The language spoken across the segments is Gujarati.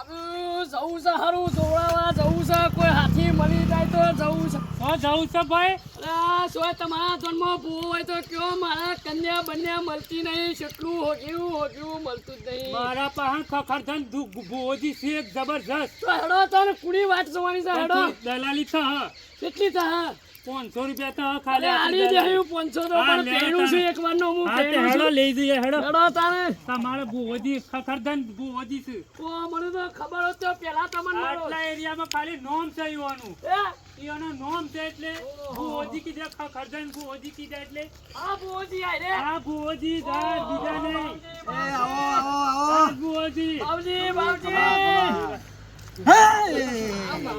હારું જવું છે હારું જોડાવા જવું છે કોઈ હાથી મળી જાય તો જવું છે. તો જવું છે ભાઈ? અલા, સોય તમારા જન્મ ભૂવો હોય તો કયો? મારા કન્યા બન્યા મળતી નહીં કેટલું હોગ્યું હોગ્યું મળતું જ નહીં. મારા પાસે ખખરધન દુ- ભોજી છે જબરજસ્ત. તો હેડો તને કુડી વાત જોવાની છે હેડો. દલાલી છે હા. કેટલી થા પાંચસો રૂપિયા તો ખાલી આની જે પાંચસો તો પણ લે છે એક વાર હું હા, હેડો લઈ જઈએ હેડો. હેડો તારે તમારે ભોજી ખખરધન ભોજી છે. ઓ મને તો ખબર હોત તો પેલા તમને આટલા એરિયામાં ખાલી નોમ છે ઈવાનું એ? ઈવાનો નોમ છે એટલે ઓહો. કીધે ખખરધન ભોજી કીધે એટલે. આ ભુવોજી આય રે. આ ભોજી ધાર બીજા નહીં. એ આવો આવો આવો. આ ભોજી બાબજી હે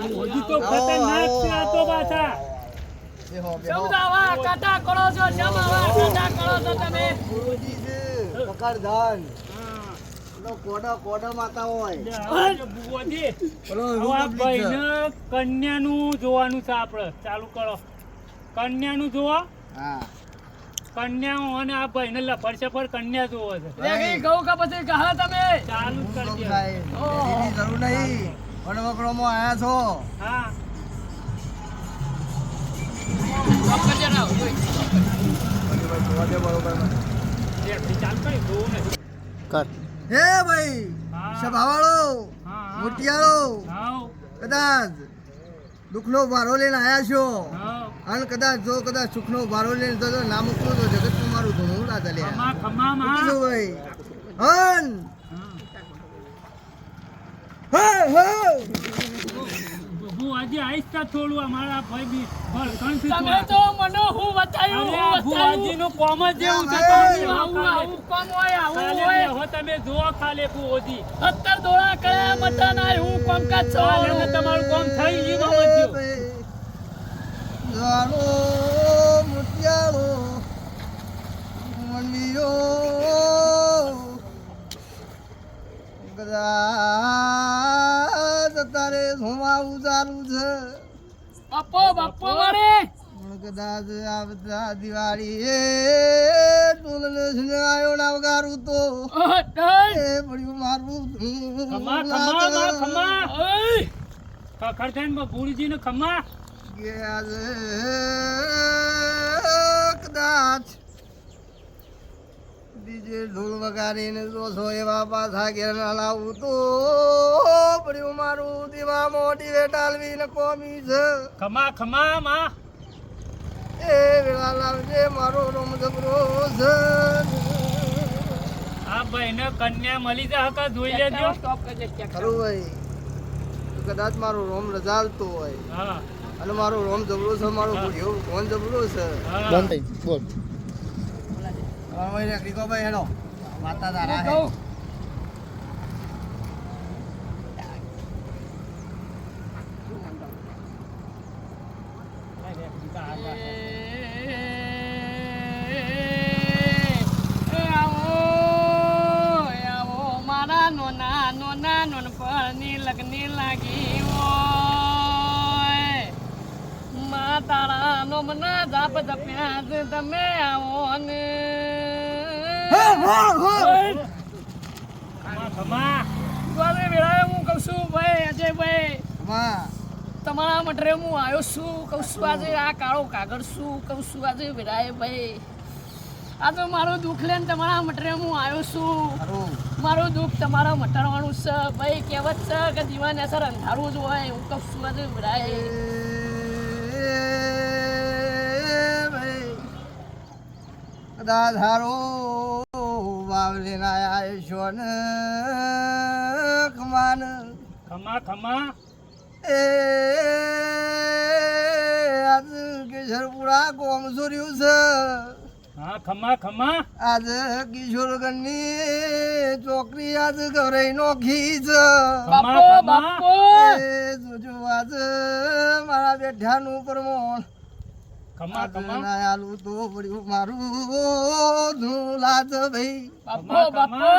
ભોજી તો ખતરનાક છે આ તો પાછા. કાટા કરો છો શમ આવા કરો છો તમે. ગુરુજી છે પકડધાન કોડો કોડો માતા હોય. આ ભાઈને કન્યાનું જોવાનું છે આપણે. ચાલુ કરો. કન્યાનું જોવો હા. કન્યા અને આ ભાઈને લફડ સફર કન્યા જોવો છે. કહું ગઈ પછી કહા તમે? ચાલુ જ તો કરજે સાહેબ, બેસીની જરૂર નહીં. આયા છો. હા. લેફ્ટથી ચાલુ કરી હે ભાઈ. સભાવાળો. મોટિયાળો, કદાચ દુઃખનો ભારો લઈને આયા છો. અને કદાચ જો કદાચ સુખનો ભારો લઈને જતો ના મૂકતો તો જગતમાં મારું ઘણું ના ચાલે ભાઈ હન હા. હે હે હું આજે આવીશ તા થોડું ભાઈ બી ભડકણથી તમે તો મને હું બતાયું હું બતાયું. ભુવાજીનું કોમ જ એવું છે હા, આવું આવું કામ હોય આવું હોય. બેહો તમે જુઓ ખાલી ભુવાજી. સત્તર દોડા કયા મટન આય હું કામકાજ ચાલે ને તમારું કામ થઈ ગયું સમજ્યો. જાણો મોટિયાળો મનવીયો કદાચ તારે ધોમાવું ઉજારું છે. બાપો બાપો મારે. કદાચ આ બધા દિવાળી એ આવ્યો ના વગારું તો ઓહ, એ પડ્યું મારું ખમા ખમા માં ખમા. ઓય. ખખડધન ગુરુજીને ખમા. કે કદાચ ઢોલ વગાડીને જોશો એવા પાછા ઘેરના લાવું તો પડ્યું મારું દીવા મોટી વેટાલવીને કોમી છે. ખમા ખમા માં. એ વેળા લાવજે મારો રોમ જબરો છે. આ ભાઈને કન્યા મળી જા હકા જોઈ લેજો. સ્ટોપ કરજે ચેક ખરું ભાઈ. કદાચ મારો રોમ રજાલતો હોય. હા. અને મારો રોમ જબરો છે મારો હા. ભૂડિયો કોણ જબરો છે. હા. બોલ. ભાઈ રીકો ભાઈ હેડો માતા તારા લગ્ની લાગી મા તારા નો મના જાપ જપ્યા તમે આવો ને. તમારા મટરે હું આવ્યો છું કઉ છું આજે આ કાળો કાગળ શું કઉ છું આજે વિરાય ભાઈ આ તો મારું દુઃખ લઈને તમારા મટરે હું આવ્યો છું મારું દુઃખ તમારા મટાડવાનું છે ભાઈ કહેવત છે કે દીવાને અસર અંધારું જ હોય હું કઉ છું આજે વિરાય કદાચ હારો વાવલી ના આયો ને કમાન ખમા ખમા. એ આજ કિશોરપુરા કોમ સુર્યું છે. હા ખમા ખમા. આજ કિશોરગઢની ચોકરી આજ ગવરાઈ નોખી છે બાપો બાપો. જોજો આજ મારા બેઠાનું પ્રમોણ ખમા ખમા આલું તો પડ્યું મારું ધૂલાત ભાઈ. બાપો બાપો.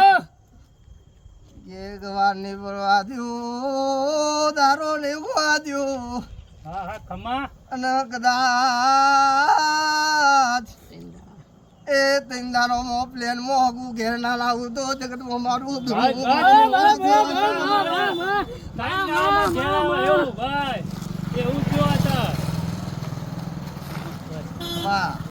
એક વાર ને પરવા દ્યો દારો ઉગવા દ્યો. હા હા ખમા અને કદાચ એ તૈંદારો મો પ્લેન મોગું ઘેર ના લાવું તો જગત મો મારું ભાઈ એવું જ જો હતા વાહ